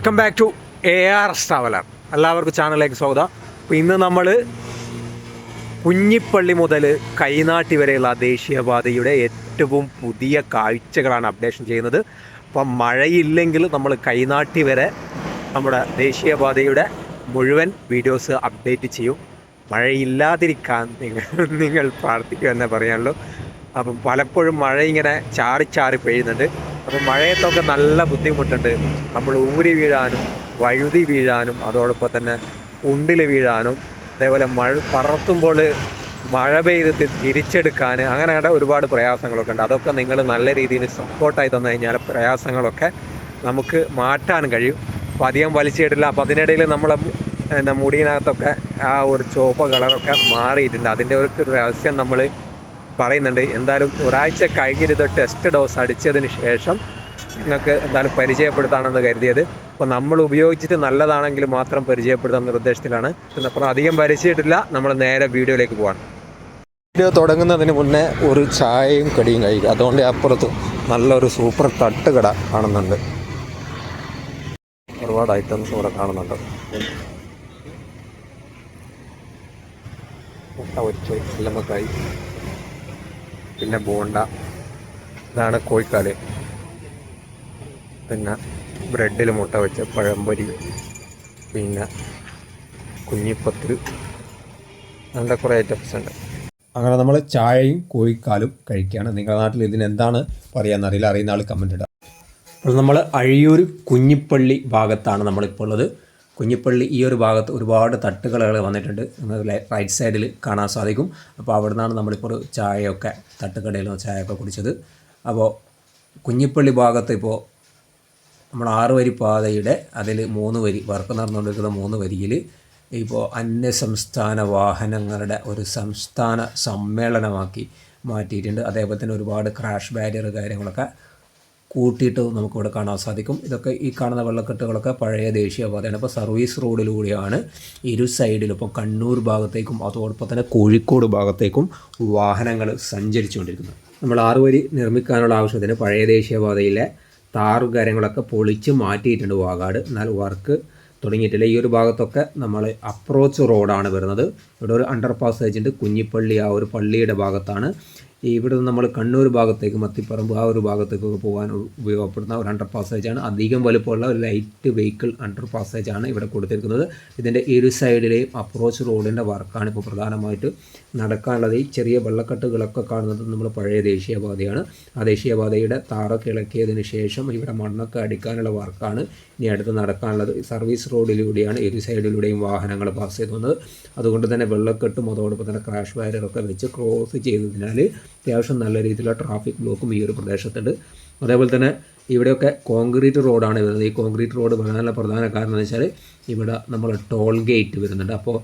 Welcome back to A R traveller എല്ലാവർക്കും ചാനലിലേക്ക് സ്വാഗതം. അപ്പോൾ ഇന്ന് നമ്മൾ കുഞ്ഞിപ്പള്ളി മുതൽ കൈനാട്ടി വരെയുള്ള ദേശീയപാതയുടെ ഏറ്റവും പുതിയ കാഴ്ചകളാണ് അപ്ഡേഷൻ ചെയ്യുന്നത്. അപ്പം മഴയില്ലെങ്കിൽ നമ്മൾ കൈനാട്ടി വരെ നമ്മുടെ ദേശീയപാതയുടെ മുഴുവൻ വീഡിയോസ് അപ്ഡേറ്റ് ചെയ്യും. മഴയില്ലാതിരിക്കാൻ നിങ്ങൾ നിങ്ങൾ പ്രാർത്ഥിക്കുക എന്നേ പറയാനുള്ളൂ. അപ്പം പലപ്പോഴും മഴ ഇങ്ങനെ ചാറി ചാറി പെയ്യുന്നുണ്ട്. അപ്പം മഴയത്തൊക്കെ നല്ല ബുദ്ധിമുട്ടുണ്ട്. നമ്മൾ ഊരി വീഴാനും വഴുതി വീഴാനും അതോടൊപ്പം തന്നെ ഉണ്ടിൽ വീഴാനും അതേപോലെ മഴ പറത്തുമ്പോൾ മഴ പെയ്ത് തിരിച്ചെടുക്കാൻ അങ്ങനെയുള്ള ഒരുപാട് പ്രയാസങ്ങളൊക്കെ ഉണ്ട്. അതൊക്കെ നിങ്ങൾ നല്ല രീതിയിൽ സപ്പോർട്ടായി തന്നു കഴിഞ്ഞാൽ പ്രയാസങ്ങളൊക്കെ നമുക്ക് മാറ്റാൻ കഴിയും. അപ്പോൾ അധികം വലിച്ചിടില്ല. അപ്പോൾ അതിനിടയിൽ നമ്മളെ മുടിയിനകത്തൊക്കെ ആ ഒരു ചുവപ്പ് കളറൊക്കെ മാറിയിട്ടുണ്ട്. അതിന്റെ ഒരു രഹസ്യം നമ്മൾ പറയുന്നുണ്ട്. എന്തായാലും ഒരാഴ്ച കഴിഞ്ഞിരുത് ടെസ്റ്റ് ഡോസ് അടിച്ചതിന് ശേഷം നിങ്ങൾക്ക് എന്തായാലും പരിചയപ്പെടുത്താണെന്ന് കരുതിയത്. അപ്പോൾ നമ്മൾ ഉപയോഗിച്ചിട്ട് നല്ലതാണെങ്കിൽ മാത്രം പരിചയപ്പെടുത്താൻ നിർദ്ദേശത്തിലാണ്. അപ്പോൾ അധികം പരിചയമിട്ടില്ല നമ്മൾ നേരെ വീഡിയോയിലേക്ക് പോകാം വീഡിയോ തുടങ്ങുന്നതിന് മുന്നേ ഒരു ചായയും കടിയും കഴിക്കുക. അതുകൊണ്ട് അപ്പുറത്ത് നല്ലൊരു സൂപ്പർ തട്ടുകട കാണുന്നുണ്ട്. ഒരുപാട് ഐറ്റംസ് ഇവിടെ കാണുന്നുണ്ട്. മുട്ട ഒറ്റ എല്ലമ്മക്കായി പിന്നെ ബോണ്ട. ഇതാണ് കോഴിക്കാൽ. പിന്നെ ബ്രെഡിൽ മുട്ട വെച്ച പഴംപൊരി. പിന്നെ കുഞ്ഞിപ്പത്തിൽ അങ്ങനത്തെ കുറേ ഐറ്റംസ് ഉണ്ട്. അങ്ങനെ നമ്മൾ ചായയും കോഴിക്കാലും കഴിക്കുകയാണ്. നിങ്ങളുടെ നാട്ടിൽ ഇതിനെന്താണ് പറയാമെന്നറിയില്ല അറിയുന്ന ആൾ കമന്റ് ഇടാം. അപ്പോൾ നമ്മൾ അഴിയൂർ കുഞ്ഞിപ്പള്ളി ഭാഗത്താണ് നമ്മളിപ്പോൾ ഉള്ളത്. കുഞ്ഞിപ്പള്ളി ഈ ഒരു ഭാഗത്ത് ഒരുപാട് തട്ടുകടകൾ വന്നിട്ടുണ്ട്. നിങ്ങൾക്ക് റൈറ്റ് സൈഡിൽ കാണാൻ സാധിക്കും. അപ്പോൾ അവിടെ നിന്നാണ് നമ്മളിപ്പോൾ ചായയൊക്കെ തട്ടുകടയിൽ നിന്ന് ചായയൊക്കെ കുടിച്ചത്. അപ്പോൾ കുഞ്ഞിപ്പള്ളി ഭാഗത്ത് ഇപ്പോൾ നമ്മൾ ആറ് വരി പാതയുടെ അതിൽ മൂന്ന് വരി വർക്ക് നടന്നുകൊണ്ടിരിക്കുന്ന മൂന്ന് വരിയിൽ ഇപ്പോൾ അന്യസംസ്ഥാന വാഹനങ്ങളുടെ ഒരു സംസ്ഥാന സമ്മേളനമാക്കി മാറ്റിയിട്ടുണ്ട്. അതേപോലെ തന്നെ ഒരുപാട് ക്രാഷ് ബാരിയർ കാര്യങ്ങളൊക്കെ കൂട്ടിയിട്ട് നമുക്കിവിടെ കാണാൻ സാധിക്കും. ഇതൊക്കെ ഈ കാണുന്ന വെള്ളക്കെട്ടുകളൊക്കെ പഴയ ദേശീയപാതയാണ്. ഇപ്പോൾ സർവീസ് റോഡിലൂടെയാണ് ഇരു സൈഡിലും ഇപ്പോൾ കണ്ണൂർ ഭാഗത്തേക്കും അതോടൊപ്പം തന്നെ കോഴിക്കോട് ഭാഗത്തേക്കും വാഹനങ്ങൾ സഞ്ചരിച്ചുകൊണ്ടിരിക്കുന്നത്. നമ്മൾ ആറ് വരി നിർമ്മിക്കാനുള്ള ആവശ്യത്തിന് പഴയ ദേശീയപാതയിലെ താറ് കാര്യങ്ങളൊക്കെ പൊളിച്ച് മാറ്റിയിട്ടുണ്ട് വാഗാട്. എന്നാൽ വർക്ക് തുടങ്ങിയിട്ടില്ല. ഈ ഒരു ഭാഗത്തൊക്കെ നമ്മൾ അപ്രോച്ച് റോഡാണ് വരുന്നത്. ഇവിടെ ഒരു അണ്ടർ പാസ് ഉണ്ട് കുഞ്ഞിപ്പള്ളി ആ ഒരു പള്ളിയുടെ ഭാഗത്താണ് ഇവിടെ നിന്ന് നമ്മൾ കണ്ണൂർ ഭാഗത്തേക്ക് മത്തിപ്പറമ്പ് ആ ഒരു ഭാഗത്തേക്കൊക്കെ പോകാൻ ഉപയോഗപ്പെടുന്ന ഒരു അണ്ടർ പാസേജാണ് അധികം വലുപ്പമുള്ള ഒരു ലൈറ്റ് വെഹിക്കിൾ അണ്ടർ പാസേജാണ് ഇവിടെ കൊടുത്തിരിക്കുന്നത്. ഇതിന്റെ ഇരു സൈഡിലെയും അപ്രോച്ച് റോഡിന്റെ വർക്കാണ് ഇപ്പോൾ പ്രധാനമായിട്ട് നടക്കാനുള്ളത്. ഈ ചെറിയ വെള്ളക്കെട്ടുകളൊക്കെ കാണുന്നത് നമ്മൾ പഴയ ദേശീയപാതയാണ്. ആ ദേശീയപാതയുടെ താറൊക്കെ ഇളക്കിയതിന് ശേഷം ഇവിടെ മണ്ണൊക്കെ അടിക്കാനുള്ള വർക്കാണ് ഇനി അടുത്ത് നടക്കാനുള്ളത്. സർവീസ് റോഡിലൂടെയാണ് ഇരു സൈഡിലൂടെയും വാഹനങ്ങൾ പാസ് ചെയ്തു വന്നത് അതുകൊണ്ട് തന്നെ വെള്ളക്കെട്ടും അതോടൊപ്പം തന്നെ ക്രാഷ് ബാരിയറൊക്കെ വെച്ച് ക്രോസ് ചെയ്തതിനാൽ അത്യാവശ്യം നല്ല രീതിയിലുള്ള ട്രാഫിക് ബ്ലോക്കും ഈ ഒരു പ്രദേശത്തുണ്ട്. അതേപോലെ തന്നെ ഇവിടെയൊക്കെ കോൺക്രീറ്റ് റോഡാണ് വരുന്നത്. ഈ കോൺക്രീറ്റ് റോഡ് വരാനുള്ള പ്രധാന കാരണം എന്ന് വെച്ചാൽ ഇവിടെ നമ്മൾ ടോൾ ഗേറ്റ് വരുന്നുണ്ട്. അപ്പോൾ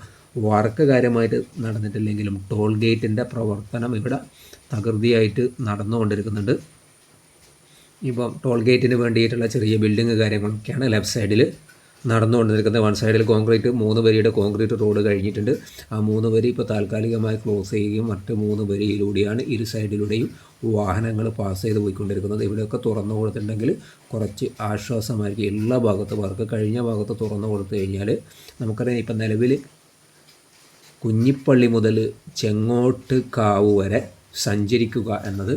വർക്ക് കാര്യമായിട്ട് നടന്നിട്ടില്ലെങ്കിലും ടോൾ ഗേറ്റിന്റെ പ്രവർത്തനം ഇവിടെ തകൃതിയായിട്ട് നടന്നുകൊണ്ടിരിക്കുന്നുണ്ട്. ഇപ്പം ടോൾ ഗേറ്റിന് വേണ്ടിയിട്ടുള്ള ചെറിയ ബിൽഡിങ് കാര്യങ്ങളൊക്കെയാണ് ലെഫ്റ്റ് സൈഡിൽ നടന്നുകൊണ്ടിരിക്കുന്നത് വൺ സൈഡിൽ കോൺക്രീറ്റ് മൂന്ന് വരിയുടെ കോൺക്രീറ്റ് റോഡ് കഴിഞ്ഞിട്ടുണ്ട്. ആ മൂന്ന് വരി ഇപ്പോൾ താൽക്കാലികമായി ക്ലോസ് ചെയ്യുകയും മറ്റ് മൂന്ന് വരിയിലൂടെയാണ് ഇരു സൈഡിലൂടെയും വാഹനങ്ങൾ പാസ് ചെയ്ത് പോയിക്കൊണ്ടിരിക്കുന്നത്. ഇവിടെയൊക്കെ തുറന്നു കൊടുത്തിട്ടുണ്ടെങ്കിൽ കുറച്ച് ആശ്വാസമായിരിക്കും. എല്ലാ ഭാഗത്തും അവർക്ക് കഴിഞ്ഞ ഭാഗത്ത് തുറന്നു കൊടുത്തു കഴിഞ്ഞാൽ നമുക്കറിയാം ഇപ്പം നിലവിൽ കുഞ്ഞിപ്പള്ളി മുതൽ ചെങ്ങോട്ട് കാവ് വരെ സഞ്ചരിക്കുക എന്നത്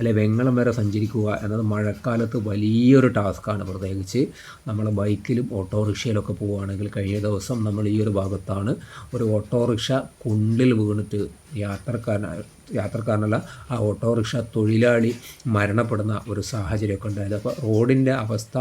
അല്ലെ വെങ്ങളം വരെ സഞ്ചരിക്കുക എന്നത് മഴക്കാലത്ത് വലിയൊരു ടാസ്ക്കാണ് പ്രത്യേകിച്ച് നമ്മൾ ബൈക്കിലും ഓട്ടോറിക്ഷയിലൊക്കെ പോവുകയാണെങ്കിൽ കഴിഞ്ഞ ദിവസം നമ്മൾ ഈ ഒരു ഭാഗത്താണ് ഒരു ഓട്ടോറിക്ഷ കുണ്ടിൽ വീണിട്ട് യാത്രക്കാരനായി യാത്രക്കാരനല്ല ആ ഓട്ടോറിക്ഷ തൊഴിലാളി മരണപ്പെടുന്ന ഒരു സാഹചര്യമൊക്കെ ഉണ്ടായത്. അപ്പോൾ റോഡിന്റെ അവസ്ഥ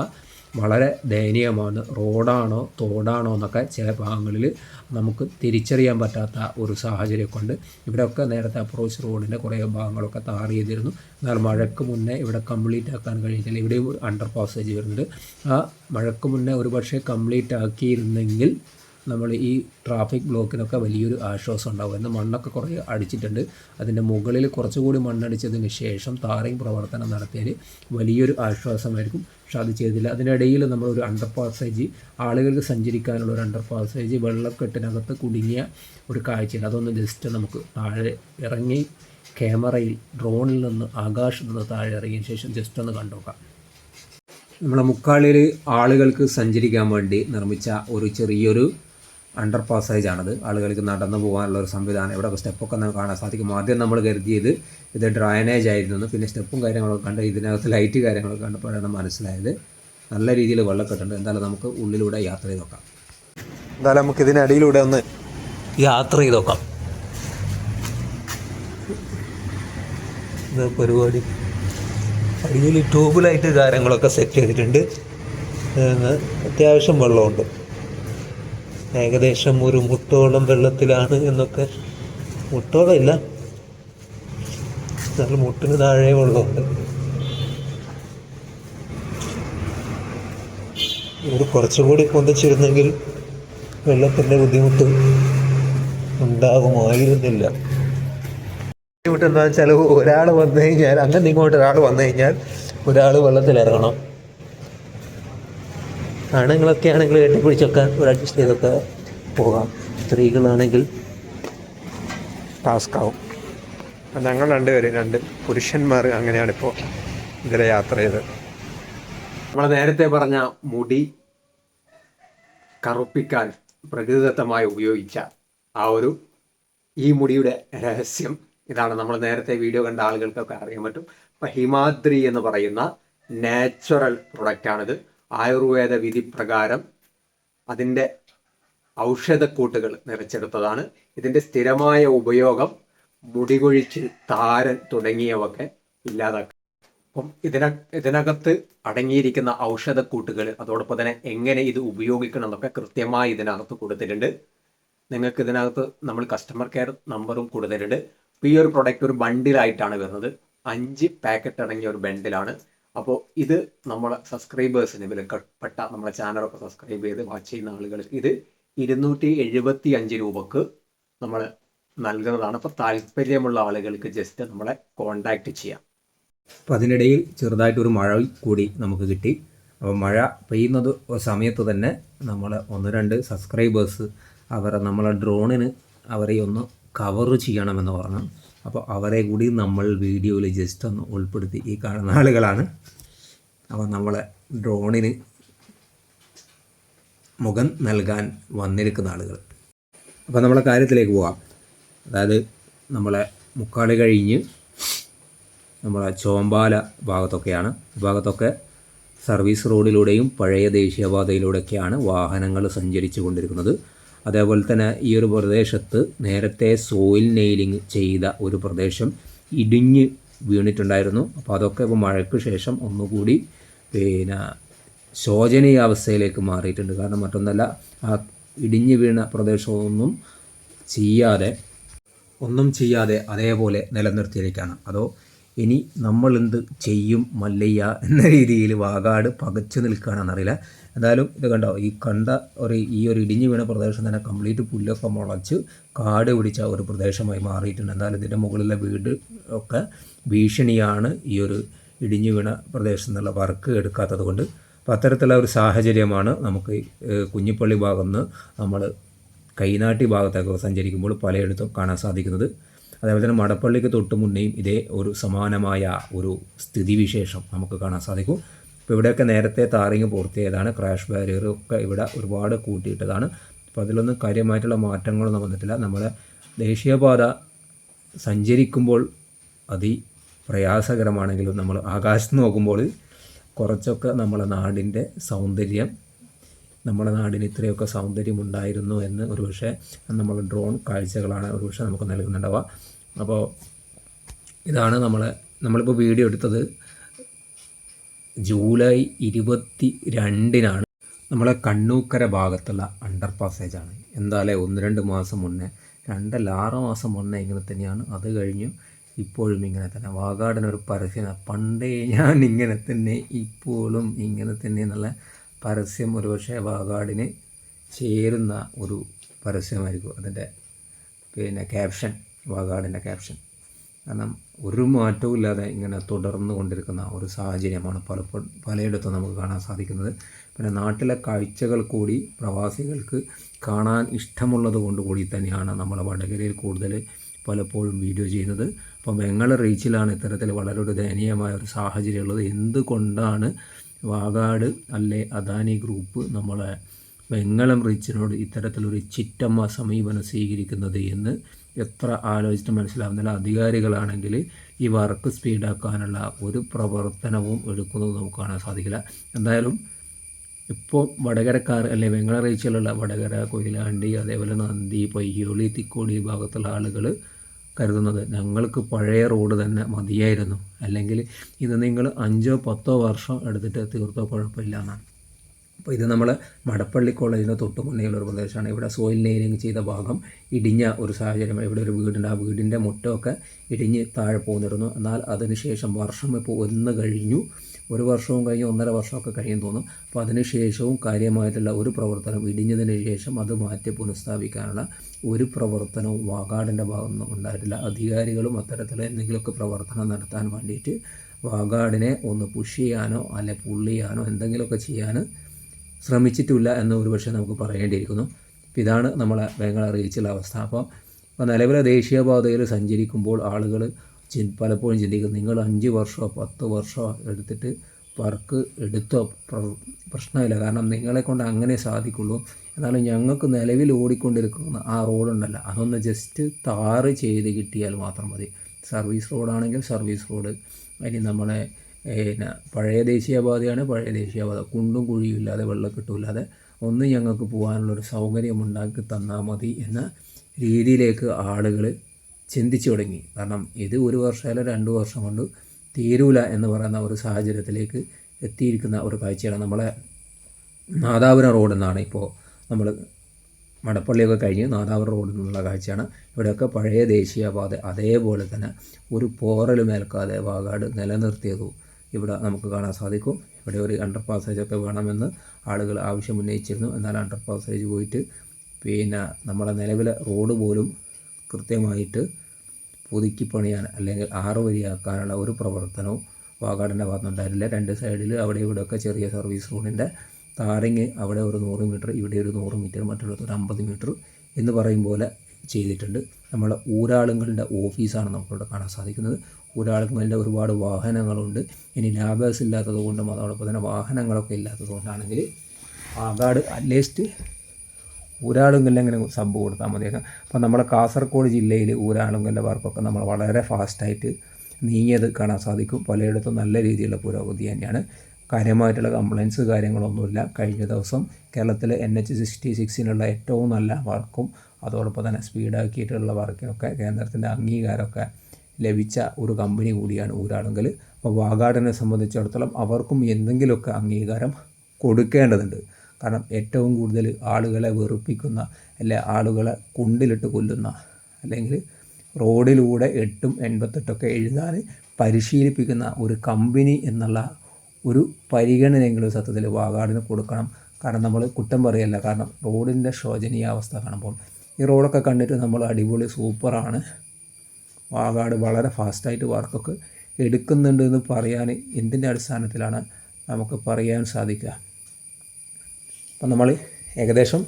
വളരെ ദയനീയമാണ്. റോഡാണോ തോടാണോ എന്നൊക്കെ ചില ഭാഗങ്ങളിൽ നമുക്ക് തിരിച്ചറിയാൻ പറ്റാത്ത ഒരു സാഹചര്യം കൊണ്ട് ഇവിടെയൊക്കെ നേരത്തെ അപ്രോച്ച് റോഡിന്റെ കുറേ ഭാഗങ്ങളൊക്കെ താർ ചെയ്തിരുന്നു എന്നാൽ മഴയ്ക്ക് മുന്നേ ഇവിടെ കംപ്ലീറ്റ് ആക്കാൻ കഴിഞ്ഞിട്ടില്ല. ഇവിടെയും അണ്ടർ പാസേജ് വരുന്നുണ്ട് ആ മഴയ്ക്ക് മുന്നേ ഒരു പക്ഷേ കംപ്ലീറ്റ് ആക്കിയിരുന്നെങ്കിൽ നമ്മൾ ഈ ട്രാഫിക് ബ്ലോക്കിനൊക്കെ വലിയൊരു ആശ്വാസം ഉണ്ടാവും. എന്ന് മണ്ണൊക്കെ കുറേ അടിച്ചിട്ടുണ്ട്. അതിന്റെ മുകളിൽ കുറച്ചുകൂടി മണ്ണടിച്ചതിന് ശേഷം താറിങ് പ്രവർത്തനം നടത്തിയാൽ വലിയൊരു ആശ്വാസമായിരിക്കും. പക്ഷെ അത് ചെയ്തില്ല. അതിനിടയിൽ നമ്മളൊരു അണ്ടർ പാസേജ് ആളുകൾക്ക് സഞ്ചരിക്കാനുള്ള ഒരു അണ്ടർ പാസേജ് വെള്ളക്കെട്ടിനകത്ത് കുടുങ്ങിയ ഒരു കാഴ്ചയാണ് അതൊന്ന് ജസ്റ്റ് നമുക്ക് താഴെ ഇറങ്ങി ക്യാമറയിൽ ഡ്രോണിൽ നിന്ന് ആകാശത്ത് നിന്ന് താഴെ ഇറങ്ങിയ ശേഷം ജസ്റ്റ് ഒന്ന് കണ്ടുനോക്കാം നമ്മളെ മുക്കാളിൽ ആളുകൾക്ക് സഞ്ചരിക്കാൻ വേണ്ടി നിർമ്മിച്ച ഒരു ചെറിയൊരു അണ്ടർ പാസേജാണത് ആളുകൾക്ക് നടന്നു പോകാനുള്ള ഒരു സംവിധാനം ഇവിടെ സ്റ്റെപ്പൊക്കെ നമുക്ക് കാണാൻ സാധിക്കും ആദ്യം നമ്മൾ കരുതിയത് ഇത് ഡ്രൈനേജ് ആയിരുന്നു പിന്നെ സ്റ്റെപ്പും കാര്യങ്ങളൊക്കെ കണ്ട് ഇതിനകത്ത് ലൈറ്റ് കാര്യങ്ങളൊക്കെ കണ്ടപ്പോഴാണ് മനസ്സിലായത്. നല്ല രീതിയിൽ വെള്ളക്കെട്ടുണ്ട്. എന്തായാലും നമുക്ക് ഉള്ളിലൂടെ യാത്ര ചെയ്ത് നോക്കാം. എന്തായാലും നമുക്ക് ഇതിനടിയിലൂടെ ഒന്ന് യാത്ര ചെയ്ത് നോക്കാം. പരിപാടി. അടിയിൽ ട്യൂബ് ലൈറ്റ് കാര്യങ്ങളൊക്കെ സെറ്റ് ചെയ്തിട്ടുണ്ട്. അത്യാവശ്യം വെള്ളമുണ്ട്. ഏകദേശം ഒരു മുട്ടോളം വെള്ളത്തിലാണ് എന്നൊക്കെ. മുട്ടോളം ഇല്ല മുട്ടിന് താഴെ വെള്ളമുണ്ട് ഇത് കുറച്ചും കൂടി പൊന്തിച്ചിരുന്നെങ്കിൽ വെള്ളത്തിന്റെ ബുദ്ധിമുട്ട് ഉണ്ടാകുമായിരുന്നില്ല. ബുദ്ധിമുട്ട് എന്താണെന്ന് വെച്ചാൽ ഒരാൾ വന്നു കഴിഞ്ഞാൽ അങ്ങനെ ഇങ്ങോട്ട് ഒരാൾ വന്നു കഴിഞ്ഞാൽ ഒരാൾ വെള്ളത്തിലിറങ്ങണം. ആണുങ്ങളൊക്കെ ആണെങ്കിൽ കെട്ടിപ്പിടിച്ചൊക്കെ ഒരു അഡ്ജസ്റ്റ് ചെയ്തൊക്കെ പോകാം. സ്ത്രീകളാണെങ്കിൽ ടാസ്ക് ആവും. ഞങ്ങൾ രണ്ടുപേരും രണ്ട് പുരുഷന്മാർ അങ്ങനെയാണ് ഇപ്പോൾ ഇതിലെ യാത്ര ചെയ്തത്. നമ്മൾ നേരത്തെ പറഞ്ഞ മുടി കറുപ്പിക്കാൻ പ്രകൃതിദത്തമായി ഉപയോഗിച്ച ആ ഒരു ഈ മുടിയുടെ രഹസ്യം ഇതാണ് നമ്മൾ നേരത്തെ വീഡിയോ കണ്ട ആളുകൾക്കൊക്കെ അറിയാൻ പറ്റും. അപ്പം ഹിമാദ്രി എന്ന് പറയുന്ന നാച്ചുറൽ പ്രൊഡക്റ്റാണിത് ആയുർവേദ വിധി പ്രകാരം അതിന്റെ ഔഷധക്കൂട്ടുകൾ നിറച്ചെടുത്തതാണ്. ഇതിന്റെ സ്ഥിരമായ ഉപയോഗം മുടികൊഴിച്ച് താരൻ തുടങ്ങിയവയൊക്കെ ഇല്ലാതാക്കും. അപ്പം ഇതിന ഇതിനകത്ത് അടങ്ങിയിരിക്കുന്ന ഔഷധക്കൂട്ടുകൾ അതോടൊപ്പം തന്നെ എങ്ങനെ ഇത് ഉപയോഗിക്കണം എന്നൊക്കെ കൃത്യമായി ഇതിനകത്ത് കൊടുത്തിട്ടുണ്ട്. നിങ്ങൾക്ക് ഇതിനകത്ത് നമ്മൾ കസ്റ്റമർ കെയർ നമ്പറും കൊടുത്തിട്ടുണ്ട്. ഈ ഒരു പ്രൊഡക്റ്റ് ഒരു ബണ്ടിലായിട്ടാണ് വരുന്നത്. അഞ്ച് പാക്കറ്റ് അടങ്ങിയ ഒരു ബണ്ടിലാണ് അപ്പോൾ ഇത് നമ്മളെ സബ്സ്ക്രൈബേഴ്സിന് വിലക്കപ്പെട്ട നമ്മളെ ചാനലൊക്കെ സബ്സ്ക്രൈബ് ചെയ്ത് വാച്ച് ചെയ്യുന്ന ആളുകൾ ഇത് ഇരുന്നൂറ്റി എഴുപത്തി അഞ്ച് രൂപക്ക് നമ്മൾ നൽകുന്നതാണ്. അപ്പോൾ താല്പര്യമുള്ള ആളുകൾക്ക് ജസ്റ്റ് നമ്മളെ കോണ്ടാക്ട് ചെയ്യാം. അപ്പോൾ അതിനിടയിൽ ചെറുതായിട്ടൊരു മഴ കൂടി നമുക്ക് കിട്ടി. അപ്പോൾ മഴ പെയ്യുന്നത് സമയത്ത് തന്നെ നമ്മൾ ഒന്ന് രണ്ട് സബ്സ്ക്രൈബേഴ്സ് അവരെ നമ്മളെ ഡ്രോണിന് അവരെ ഒന്ന് കവർ ചെയ്യണമെന്ന് പറഞ്ഞു. അപ്പോൾ അവരെ കൂടി നമ്മൾ വീഡിയോയിൽ ജസ്റ്റ് ഒന്ന് ഉൾപ്പെടുത്തി ഈ കാണുന്ന ആളുകളാണ്. അപ്പോൾ നമ്മൾ ഡ്രോണിന് മുഖം നൽകാൻ വന്നിരിക്കുന്ന ആളുകൾ. അപ്പോൾ നമ്മളെ കാര്യത്തിലേക്ക് പോകാം അതായത് നമ്മളെ മുക്കാളി കഴിഞ്ഞ് നമ്മളെ ചോമ്പാല ഭാഗത്തൊക്കെയാണ്. ഭാഗത്തൊക്കെ സർവീസ് റോഡിലൂടെയും പഴയ ദേശീയപാതയിലൂടെയൊക്കെയാണ് വാഹനങ്ങൾ സഞ്ചരിച്ചു കൊണ്ടിരിക്കുന്നത്. അതേപോലെ തന്നെ ഈ ഒരു പ്രദേശത്ത് നേരത്തെ സോയിൽ നെയിലിംഗ് ചെയ്ത ഒരു പ്രദേശം ഇടിഞ്ഞ് വീണിട്ടുണ്ടായിരുന്നു. അപ്പോൾ അതൊക്കെ ഇപ്പോൾ മഴയ്ക്ക് ശേഷം ഒന്നുകൂടി പിന്നെ ശോചനീയാവസ്ഥയിലേക്ക് മാറിയിട്ടുണ്ട്. കാരണം മറ്റൊന്നല്ല ആ ഇടിഞ്ഞ് വീണ പ്രദേശമൊന്നും ചെയ്യാതെ ഒന്നും ചെയ്യാതെ അതേപോലെ നിലനിർത്തിയിരിക്കുകയാണ്. അതോ ഇനി നമ്മളെന്ത് ചെയ്യും മല്ലയ്യ എന്ന രീതിയിൽ വാകാട് പകച്ചു നിൽക്കുകയാണെന്നറിയില്ല. എന്തായാലും ഇത് കണ്ടോ ഈ കണ്ട ഒരു ഈ ഒരു ഇടിഞ്ഞു വീണ പ്രദേശം തന്നെ കംപ്ലീറ്റ് പുല്ലൊക്കെ മുളച്ച് കാട് പിടിച്ച ഒരു പ്രദേശമായി മാറിയിട്ടുണ്ട്. എന്തായാലും ഇതിന്റെ മുകളിലെ വീട് ഒക്കെ ഭീഷണിയാണ് ഈ ഒരു ഇടിഞ്ഞു വീണ പ്രദേശത്ത് നിന്നുള്ള വർക്ക് എടുക്കാത്തത് കൊണ്ട്. അപ്പോൾ അത്തരത്തിലുള്ള ഒരു സാഹചര്യമാണ് നമുക്ക് കുഞ്ഞിപ്പള്ളി ഭാഗത്ത് നിന്ന് നമ്മൾ കൈനാട്ടി ഭാഗത്തേക്ക് സഞ്ചരിക്കുമ്പോൾ പലയിടത്തും കാണാൻ സാധിക്കുന്നത്. അതേപോലെ തന്നെ മടപ്പള്ളിക്ക് തൊട്ട് മുന്നേയും ഇതേ ഒരു സമാനമായ ഒരു സ്ഥിതിവിശേഷം നമുക്ക് കാണാൻ സാധിക്കും. ഇപ്പോൾ ഇവിടെയൊക്കെ നേരത്തെ താറിങ് പൂർത്തിയായതാണ്. ക്രാഷ് ബാരിയർ ഒക്കെ ഇവിടെ ഒരുപാട് കൂട്ടിയിട്ടതാണ്. അപ്പോൾ അതിലൊന്നും കാര്യമായിട്ടുള്ള മാറ്റങ്ങളൊന്നും വന്നിട്ടില്ല. നമ്മുടെ ദേശീയപാത സഞ്ചരിക്കുമ്പോൾ അതി പ്രയാസകരമാണെങ്കിലും നമ്മൾ ആകാശത്ത് നോക്കുമ്പോൾ കുറച്ചൊക്കെ നമ്മളെ നാടിന്റെ സൗന്ദര്യം നമ്മുടെ നാടിന് ഇത്രയൊക്കെ സൗന്ദര്യം ഉണ്ടായിരുന്നു എന്ന് ഒരുപക്ഷെ നമ്മൾ ഡ്രോൺ കാഴ്ചകളാണ് ഒരുപക്ഷെ നമുക്ക് നൽകുന്നുണ്ടാവുക. അപ്പോൾ ഇതാണ് നമ്മളെ നമ്മളിപ്പോൾ വീഡിയോ എടുത്തത്. ജൂലൈ ഇരുപത്തി രണ്ടിനാണ് നമ്മളെ കണ്ണൂക്കര ഭാഗത്തുള്ള അണ്ടർ പാസേജാണ് എന്തായാലും ഒന്ന് രണ്ട് മാസം മുന്നേ രണ്ടല്ല ആറ് മാസം മുന്നേ ഇങ്ങനെ തന്നെയാണ്. അത് കഴിഞ്ഞു ഇപ്പോഴും ഇങ്ങനെ തന്നെ. വാഗാടനൊരു പരസ്യം പണ്ടേ ഞാൻ ഇങ്ങനെ തന്നെ ഇപ്പോഴും ഇങ്ങനെ തന്നെ എന്നുള്ള പരസ്യം ഒരുപക്ഷെ വാഗാടിന് ചേരുന്ന ഒരു പരസ്യമായിരിക്കും അതിന്റെ പിന്നെ ക്യാപ്ഷൻ വാഗാടിന്റെ ക്യാപ്ഷൻ കാരണം ഒരു മാറ്റവും ഇല്ലാതെ ഇങ്ങനെ തുടർന്നു കൊണ്ടിരിക്കുന്ന ഒരു സാഹചര്യമാണ് പലപ്പോഴും പലയിടത്തും നമുക്ക് കാണാൻ സാധിക്കുന്നത്. പിന്നെ നാട്ടിലെ കാഴ്ചകൾ കൂടി പ്രവാസികൾക്ക് കാണാൻ ഇഷ്ടമുള്ളത് കൊണ്ട് കൂടി തന്നെയാണ് നമ്മൾ വടകരയിൽ കൂടുതൽ പലപ്പോഴും വീഡിയോ ചെയ്യുന്നത്. അപ്പോൾ ഞങ്ങളുടെ റീച്ചിലാണ് ഇത്തരത്തിൽ വളരെ ഒരു ദയനീയമായ ഒരു സാഹചര്യം ഉള്ളത്. എന്തുകൊണ്ടാണ് വാഗാട് അല്ലെ അദാനി ഗ്രൂപ്പ് നമ്മളെ വെങ്ങളം റീച്ചിനോട് ഇത്തരത്തിലൊരു ചിറ്റമ്മ സമീപനം സ്വീകരിക്കുന്നത് എന്ന് എത്ര ആലോചിച്ചിട്ട് മനസ്സിലാവുന്നില്ല. അധികാരികളാണെങ്കിൽ ഈ വർക്ക് സ്പീഡാക്കാനുള്ള ഒരു പ്രവർത്തനവും എടുക്കുന്നത് നമുക്ക് കാണാൻ സാധിക്കില്ല. എന്തായാലും ഇപ്പോൾ വടകരക്കാർ അല്ലെ വെങ്ങള റീച്ചിലുള്ള വടകര കൊയിലാണ്ടി അതേപോലെ നന്ദി പയ്യോളി തിക്കോടി ഭാഗത്തുള്ള ആളുകൾ കരുതുന്നത് ഞങ്ങൾക്ക് പഴയ റോഡ് തന്നെ മതിയായിരുന്നു. അല്ലെങ്കിൽ ഇത് നിങ്ങൾ അഞ്ചോ പത്തോ വർഷം എടുത്തിട്ട് തീർത്തോ കുഴപ്പമില്ല എന്നാണ്. അപ്പോൾ ഇത് നമ്മൾ മടപ്പള്ളി കോളേജിന്റെ തൊട്ട് മുന്നേയുള്ള ഒരു പ്രദേശമാണ്. ഇവിടെ സോയിൽ നെയിലിംഗ് ചെയ്ത ഭാഗം ഇടിഞ്ഞ ഒരു സാഹചര്യം ഇവിടെ ഒരു വീടുണ്ട്. ആ വീടിന്റെ മുറ്റമൊക്കെ ഇടിഞ്ഞ് താഴെ പോന്നിരുന്നു. എന്നാൽ അതിനുശേഷം വർഷം ഇപ്പോൾ ഒന്ന് കഴിഞ്ഞു. ഒരു വർഷവും കഴിഞ്ഞ് ഒന്നര വർഷമൊക്കെ കഴിയും തോന്നും അപ്പോൾ അതിനുശേഷവും കാര്യമായിട്ടുള്ള ഒരു പ്രവർത്തനം ഇടിഞ്ഞതിന് ശേഷം അത് മാറ്റി പുനഃസ്ഥാപിക്കാനുള്ള ഒരു പ്രവർത്തനവും വാഗാടിന്റെ ഭാഗമൊന്നും ഉണ്ടായിട്ടില്ല. അധികാരികളും അത്തരത്തിൽ എന്തെങ്കിലുമൊക്കെ പ്രവർത്തനം നടത്താൻ വേണ്ടിയിട്ട് വാഗാടിനെ ഒന്ന് പുഷ് ചെയ്യാനോ അല്ലെ പുള്ളിയാനോ ചെയ്യാനോ എന്തെങ്കിലുമൊക്കെ ചെയ്യാൻ ശ്രമിച്ചിട്ടില്ല എന്ന് ഒരുപക്ഷെ നമുക്ക് പറയേണ്ടിയിരിക്കുന്നു. അപ്പോൾ ഇതാണ് നമ്മളെ ബംഗാൾ അറിയിച്ചുള്ള അവസ്ഥ. അപ്പോൾ ഇപ്പോൾ നിലവിലെ ദേശീയപാതയിൽ സഞ്ചരിക്കുമ്പോൾ ആളുകൾ ചി പലപ്പോഴും ചിന്തിക്കും നിങ്ങൾ അഞ്ച് വർഷമോ പത്ത് വർഷമോ എടുത്തിട്ട് വർക്ക് എടുത്തോ? പ്രശ്നമില്ല. കാരണം നിങ്ങളെ കൊണ്ട് അങ്ങനെ സാധിക്കുള്ളൂ. എന്നാലും ഞങ്ങൾക്ക് നിലവിൽ ഓടിക്കൊണ്ടിരിക്കുന്ന ആ റോഡുണ്ടല്ലോ. അതൊന്ന് ജസ്റ്റ് താറ് ചെയ്ത് കിട്ടിയാൽ മാത്രം മതി. സർവീസ് റോഡാണെങ്കിൽ സർവീസ് റോഡ്. ഇനി നമ്മളെ പിന്നെ പഴയ ദേശീയപാതയാണ് പഴയ ദേശീയപാത. കുണ്ടും കുഴിയും ഇല്ലാതെ വെള്ളക്കെട്ടുമില്ലാതെ ഒന്ന് ഞങ്ങൾക്ക് പോകാനുള്ളൊരു സൗകര്യം ഉണ്ടാക്കി തന്നാൽ മതി എന്ന രീതിയിലേക്ക് ആളുകൾ ചിന്തിച്ചു തുടങ്ങി. കാരണം ഇത് ഒരു വർഷമല്ല രണ്ട് വർഷം കൊണ്ട് തീരൂല എന്ന് പറയുന്ന ഒരു സാഹചര്യത്തിലേക്ക് എത്തിയിരിക്കുന്ന ഒരു കാഴ്ചയാണ് നമ്മളെ നാദാപുരം റോഡ് എന്നാണ് ഇപ്പോൾ നമ്മൾ മടപ്പള്ളിയൊക്കെ കഴിഞ്ഞ് നാദാപുരം റോഡിൽ നിന്നുള്ള കാഴ്ചയാണ്. ഇവിടെയൊക്കെ പഴയ ദേശീയപാത അതേപോലെ തന്നെ ഒരു പോറൽ മേൽക്കാതെ വാഗാട് നിലനിർത്തിയതും ഇവിടെ നമുക്ക് കാണാൻ സാധിക്കും. ഇവിടെ ഒരു അണ്ടർ പാസേജ് ഒക്കെ വേണമെന്ന് ആളുകൾ ആവശ്യം ഉന്നയിച്ചിരുന്നു. എന്നാൽ അണ്ടർ പാസേജ് പോയിട്ട് പിന്നെ നമ്മുടെ നിലവിലെ റോഡ് പോലും കൃത്യമായിട്ട് പുതുക്കി പണിയാൻ അല്ലെങ്കിൽ ആറ് വരിയാക്കാനുള്ള ഒരു പ്രവർത്തനവും വാഗാടിന്റെ ഭാഗത്തുണ്ടായിരുന്നില്ല രണ്ട് സൈഡിൽ അവിടെ ഇവിടെയൊക്കെ ചെറിയ സർവീസ് റോഡിന്റെ താരങ്ങ് അവിടെ ഒരു നൂറ് മീറ്റർ ഇവിടെ ഒരു നൂറ് മീറ്റർ മറ്റുള്ളത് ഒരു അമ്പത് മീറ്റർ എന്ന് പറയും പോലെ ചെയ്തിട്ടുണ്ട്. നമ്മളെ ഊരാളുങ്ങളുടെ ഓഫീസാണ് നമുക്കിവിടെ കാണാൻ സാധിക്കുന്നത്. ഊരാളുങ്ങളുടെ ഒരുപാട് വാഹനങ്ങളുണ്ട്. ഇനി ലാബേഴ്സ് ഇല്ലാത്തത് കൊണ്ടും അതോടൊപ്പം തന്നെ വാഹനങ്ങളൊക്കെ ഇല്ലാത്തത് കൊണ്ടാണെങ്കിൽ ആകാട് അറ്റ്ലീസ്റ്റ് ഊരാളുങ്കലിൽ അങ്ങനെ സബ് കൊടുത്താൽ മതിയാക്കാം അപ്പോൾ നമ്മുടെ കാസർഗോഡ് ജില്ലയിൽ ഊരാളുങ്കലിന്റെ വർക്കൊക്കെ നമ്മൾ വളരെ ഫാസ്റ്റായിട്ട് നീങ്ങിയത് കാണാൻ സാധിക്കും. പലയിടത്തും നല്ല രീതിയിലുള്ള പുരോഗതി തന്നെയാണ്. കാര്യമായിട്ടുള്ള കംപ്ലയിൻസ് കാര്യങ്ങളൊന്നുമില്ല. കഴിഞ്ഞ ദിവസം കേരളത്തിലെ എൻ എച്ച് സിക്സ്റ്റി സിക്സിനുള്ള ഏറ്റവും നല്ല വർക്കും അതോടൊപ്പം തന്നെ സ്പീഡാക്കിയിട്ടുള്ള വർക്കിനൊക്കെ കേന്ദ്രത്തിന്റെ അംഗീകാരമൊക്കെ ലഭിച്ച ഒരു കമ്പനി കൂടിയാണ് ഊരാളുങ്കൽ. അപ്പോൾ വാഗാടിനെ സംബന്ധിച്ചിടത്തോളം അവർക്കും എന്തെങ്കിലുമൊക്കെ അംഗീകാരം കൊടുക്കേണ്ടതുണ്ട്. കാരണം ഏറ്റവും കൂടുതൽ ആളുകളെ വെറുപ്പിക്കുന്ന അല്ലെ ആളുകളെ കുണ്ടിലിട്ട് കൊല്ലുന്ന അല്ലെങ്കിൽ റോഡിലൂടെ എട്ടും എൺപത്തെട്ടൊക്കെ എഴുതാൻ പരിശീലിപ്പിക്കുന്ന ഒരു കമ്പനി എന്നുള്ള ഒരു പരിഗണനയെങ്കിലും സത്യത്തിൽ വാഗാടിന് കൊടുക്കണം. കാരണം നമ്മൾ കുറ്റം പറയല്ല. കാരണം റോഡിന്റെ ശോചനീയാവസ്ഥ കാണുമ്പോൾ ഈ റോഡൊക്കെ കണ്ടിട്ട് നമ്മൾ അടിപൊളി സൂപ്പറാണ്. വാഗാട് വളരെ ഫാസ്റ്റായിട്ട് വർക്കൊക്കെ എടുക്കുന്നുണ്ട് എന്ന് പറയാൻ എന്തിന്റെ അടിസ്ഥാനത്തിലാണ് നമുക്ക് പറയാൻ സാധിക്കുക? അപ്പം നമ്മൾ ഏകദേശം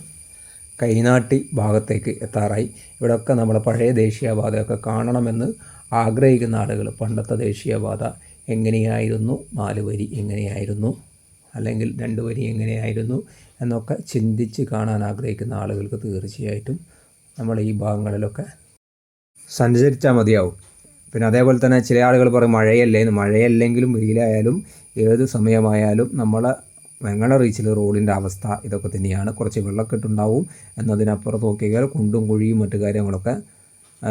കൈനാട്ടി ഭാഗത്തേക്ക് എത്താറായി. ഇവിടെയൊക്കെ നമ്മൾ പഴയ ദേശീയപാതയൊക്കെ കാണണമെന്ന് ആഗ്രഹിക്കുന്ന ആളുകൾ. പണ്ടത്തെ ദേശീയപാത എങ്ങനെയായിരുന്നു? നാല് വരി എങ്ങനെയായിരുന്നു? അല്ലെങ്കിൽ രണ്ട് വരി എങ്ങനെയായിരുന്നു? എന്നൊക്കെ ചിന്തിച്ച് കാണാൻ ആഗ്രഹിക്കുന്ന ആളുകൾക്ക് തീർച്ചയായിട്ടും നമ്മൾ ഈ ഭാഗങ്ങളിലൊക്കെ സഞ്ചരിച്ചാൽ മതിയാവും. പിന്നെ അതേപോലെ തന്നെ ചില ആളുകൾ പറയും മഴയല്ലേ മഴയല്ലെങ്കിലും വെയിലായാലും ഏത് സമയമായാലും നമ്മളെ വെങ്ങണ റീച്ചിൽ റോഡിന്റെ അവസ്ഥ ഇതൊക്കെ തന്നെയാണ്. കുറച്ച് വെള്ളക്കെട്ടുണ്ടാവും എന്നതിനപ്പുറത്ത് നോക്കിയാൽ കുണ്ടും കുഴിയും മറ്റു കാര്യങ്ങളൊക്കെ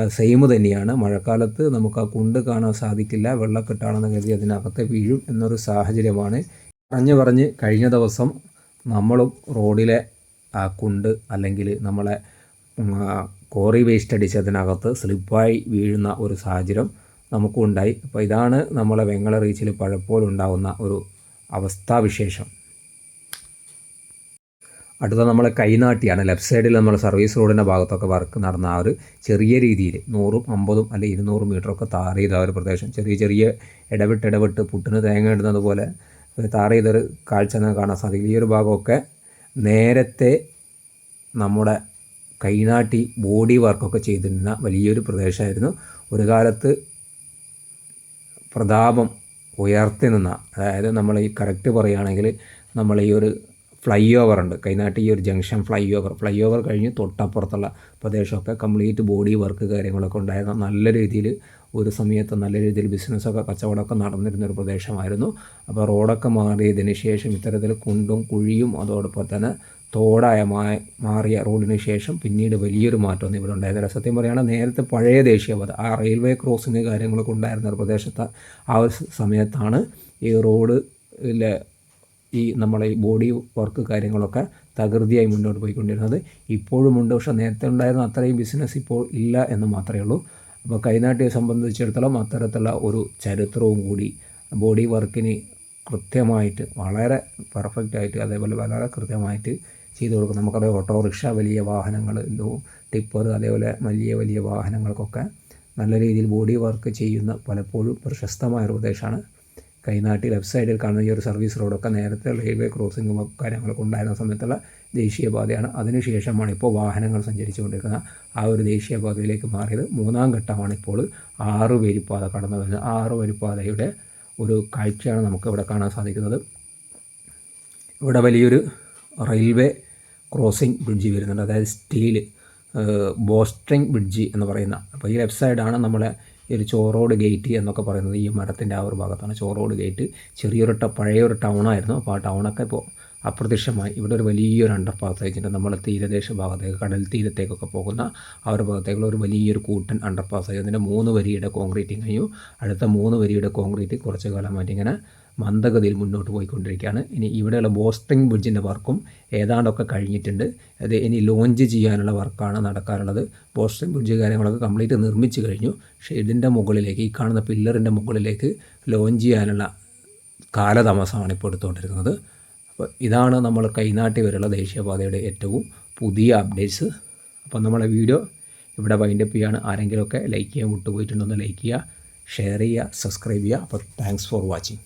സെയിം തന്നെയാണ്. മഴക്കാലത്ത് നമുക്ക് ആ കുണ്ട് കാണാൻ സാധിക്കില്ല. വെള്ളക്കെട്ടാണെന്ന് കരുതി അതിനകത്ത് വീഴും എന്നൊരു സാഹചര്യമാണ്. പറഞ്ഞു പറഞ്ഞ് കഴിഞ്ഞ ദിവസം നമ്മളും റോഡിലെ ആ കുണ്ട് അല്ലെങ്കിൽ നമ്മളെ കോറി വേസ്റ്റ് അടിച്ചതിനകത്ത് സ്ലിപ്പായി വീഴുന്ന ഒരു സാഹചര്യം നമുക്കുണ്ടായി. അപ്പോൾ ഇതാണ് നമ്മളെ വെങ്ങള റീച്ചിൽ പലപ്പോഴുണ്ടാകുന്ന ഒരു അവസ്ഥാവിശേഷം അടുത്ത നമ്മൾ കൈനാട്ടിയാണ്. ലെഫ്റ്റ് സൈഡിൽ നമ്മൾ സർവീസ് റോഡിന്റെ ഭാഗത്തൊക്കെ വർക്ക് നടന്ന ആ ഒരു ചെറിയ രീതിയിൽ നൂറും അമ്പതും അല്ലെ ഇരുന്നൂറും മീറ്ററൊക്കെ താർ ചെയ്ത ആ ഒരു പ്രദേശം. ചെറിയ ചെറിയ ഇടവിട്ട് ഇടവിട്ട് പുട്ടിന് തേങ്ങ ഇടുന്നത് പോലെ താർ ചെയ്തൊരു കാഴ്ച കാണാൻ സാധിക്കും. ഈ ഒരു ഭാഗമൊക്കെ നേരത്തെ നമ്മുടെ കൈനാട്ടി ബോഡി വർക്കൊക്കെ ചെയ്തിരുന്ന വലിയൊരു പ്രദേശമായിരുന്നു. ഒരു കാലത്ത് പ്രതാപം ഉയർത്തി നിന്ന അതായത് നമ്മൾ ഈ കറക്റ്റ് പറയുകയാണെങ്കിൽ നമ്മൾ ഈ ഒരു ഫ്ലൈ ഓവർ ഉണ്ട്. കൈനാട്ടി ഈ ഒരു junction fly over fly over കഴിഞ്ഞ് തൊട്ടപ്പുറത്തുള്ള പ്രദേശമൊക്കെ കംപ്ലീറ്റ് ബോഡി വർക്ക് കാര്യങ്ങളൊക്കെ ഉണ്ടായിരുന്ന നല്ല രീതിയിൽ ഒരു സമയത്ത് നല്ല രീതിയിൽ ബിസിനസ്സൊക്കെ കച്ചവടമൊക്കെ നടന്നിരുന്നൊരു പ്രദേശമായിരുന്നു. അപ്പോൾ റോഡൊക്കെ മാറിയതിന് ശേഷം ഇത്തരത്തിൽ കുണ്ടും കുഴിയും അതോടൊപ്പം തന്നെ തോടായ മാറിയ റോഡിന് ശേഷം പിന്നീട് വലിയൊരു മാറ്റമൊന്നും ഇവിടെ ഉണ്ടായിരുന്നില്ല. സത്യം പറയുകയാണെങ്കിൽ നേരത്തെ പഴയ ദേശീയപാത ആ റെയിൽവേ ക്രോസിങ് കാര്യങ്ങളൊക്കെ ഉണ്ടായിരുന്ന ഒരു പ്രദേശത്ത് ആ ഒരു സമയത്താണ് ഈ റോഡ് ഈ നമ്മളെ ഈ ബോഡി വർക്ക് കാര്യങ്ങളൊക്കെ തകൃതിയായി മുന്നോട്ട് പോയിക്കൊണ്ടിരുന്നത്. ഇപ്പോഴും ഉണ്ട് പക്ഷേ നേരത്തെ ഉണ്ടായിരുന്ന അത്രയും ബിസിനസ് ഇപ്പോൾ ഇല്ല എന്ന് മാത്രമേ ഉള്ളൂ. അപ്പോൾ കൈനാട്ടിയെ സംബന്ധിച്ചിടത്തോളം അത്തരത്തിലുള്ള ഒരു ചരിത്രവും കൂടി ബോഡി വർക്കിന് കൃത്യമായിട്ട് വളരെ പെർഫെക്റ്റായിട്ട് അതേപോലെ വളരെ കൃത്യമായിട്ട് ചെയ്തു കൊടുക്കും. നമുക്കറിയാം ഓട്ടോറിക്ഷ വലിയ വാഹനങ്ങൾ ടിപ്പർ അതേപോലെ വലിയ വലിയ വാഹനങ്ങൾക്കൊക്കെ നല്ല രീതിയിൽ ബോഡി വർക്ക് ചെയ്യുന്ന പലപ്പോഴും പ്രശസ്തമായ ഒരു പ്രദേശമാണ്. കൈനാട്ടി ലെഫ്റ്റ് സൈഡിൽ കാണുന്ന ഈ ഒരു സർവീസ് റോഡൊക്കെ നേരത്തെ റെയിൽവേ ക്രോസിങ്ങും കാര്യങ്ങളൊക്കെ ഉണ്ടായിരുന്ന സമയത്തുള്ള ദേശീയപാതയാണ്. അതിനുശേഷമാണ് ഇപ്പോൾ വാഹനങ്ങൾ സഞ്ചരിച്ചുകൊണ്ടിരിക്കുന്ന ആ ഒരു ദേശീയപാതയിലേക്ക് മാറിയത് മൂന്നാം ഘട്ടമാണ് ഇപ്പോൾ ആറ് വരിപ്പാത കടന്നു വരുന്നത് ആറ് വരിപ്പാതയുടെ ഒരു കാഴ്ചയാണ് നമുക്ക് ഇവിടെ കാണാൻ സാധിക്കുന്നത്. ഇവിടെ വലിയൊരു റെയിൽവേ ക്രോസിംഗ് ബ്രിഡ്ജ് വരുന്നുണ്ട്. അതായത് സ്റ്റീൽ ബോസ്ട്രിങ് ബ്രിഡ്ജ് എന്ന് പറയുന്ന. അപ്പോൾ ഈ ലെഫ്റ്റ് സൈഡാണ് നമ്മളെ ഈ ഒരു ചോറോഡ് ഗേറ്റ് എന്നൊക്കെ പറയുന്നത്. ഈ മരത്തിന്റെ ആ ഒരു ഭാഗത്താണ് ചോറോഡ് ഗേറ്റ്. ചെറിയൊരു പഴയൊരു ടൗണായിരുന്നു. അപ്പോൾ ആ ടൗണൊക്കെ ഇപ്പോൾ അപ്രത്യക്ഷമായി. ഇവിടെ ഒരു വലിയൊരു അണ്ടർ പാസ് വെച്ചിട്ടുണ്ട് നമ്മൾ തീരദേശ ഭാഗത്തേക്ക് കടൽ തീരത്തേക്കൊക്കെ പോകുന്ന ആ ഒരു ഭാഗത്തേക്കുള്ള ഒരു വലിയൊരു കൂട്ടൻ അണ്ടർ പാസ് അതിന്റെ മൂന്ന് വരിയുടെ കോൺക്രീറ്റിങ് കഴിഞ്ഞു. അടുത്ത മൂന്ന് വരിയുടെ കോൺക്രീറ്റ് കുറച്ച് കാലമായിട്ട് ഇങ്ങനെ മന്ദഗതിയിൽ മുന്നോട്ട് പോയിക്കൊണ്ടിരിക്കുകയാണ്. ഇനി ഇവിടെയുള്ള ബോസ്റ്റിംഗ് ബ്രിഡ്ജിന്റെ വർക്കും ഏതാണ്ടൊക്കെ കഴിഞ്ഞിട്ടുണ്ട്. അത് ഇനി ലോഞ്ച് ചെയ്യാനുള്ള വർക്കാണ് നടക്കാറുള്ളത് ബോസ്റ്റിംഗ് ബ്രിഡ്ജ് കാര്യങ്ങളൊക്കെ കംപ്ലീറ്റ് നിർമ്മിച്ച് കഴിഞ്ഞു. പക്ഷേ ഇതിന്റെ മുകളിലേക്ക് ഈ കാണുന്ന പില്ലറിന്റെ മുകളിലേക്ക് ലോഞ്ച് ചെയ്യാനുള്ള കാലതാമസമാണ് ഇപ്പോൾ എടുത്തുകൊണ്ടിരിക്കുന്നത്. അപ്പോൾ ഇതാണ് നമ്മൾ കൈനാട്ടി വരെയുള്ള ദേശീയപാതയുടെ ഏറ്റവും പുതിയ അപ്ഡേറ്റ്സ്. അപ്പോൾ നമ്മളെ വീഡിയോ ഇവിടെ വൈൻഡപ്പ് ചെയ്യാണ്. ആരെങ്കിലുമൊക്കെ ലൈക്ക് ചെയ്യാൻ വിട്ടുപോയിട്ടുണ്ടോ ലൈക്ക് ചെയ്യുക ഷെയർ ചെയ്യുക സബ്സ്ക്രൈബ് ചെയ്യുക. അപ്പോൾ താങ്ക്സ് ഫോർ വാച്ചിങ്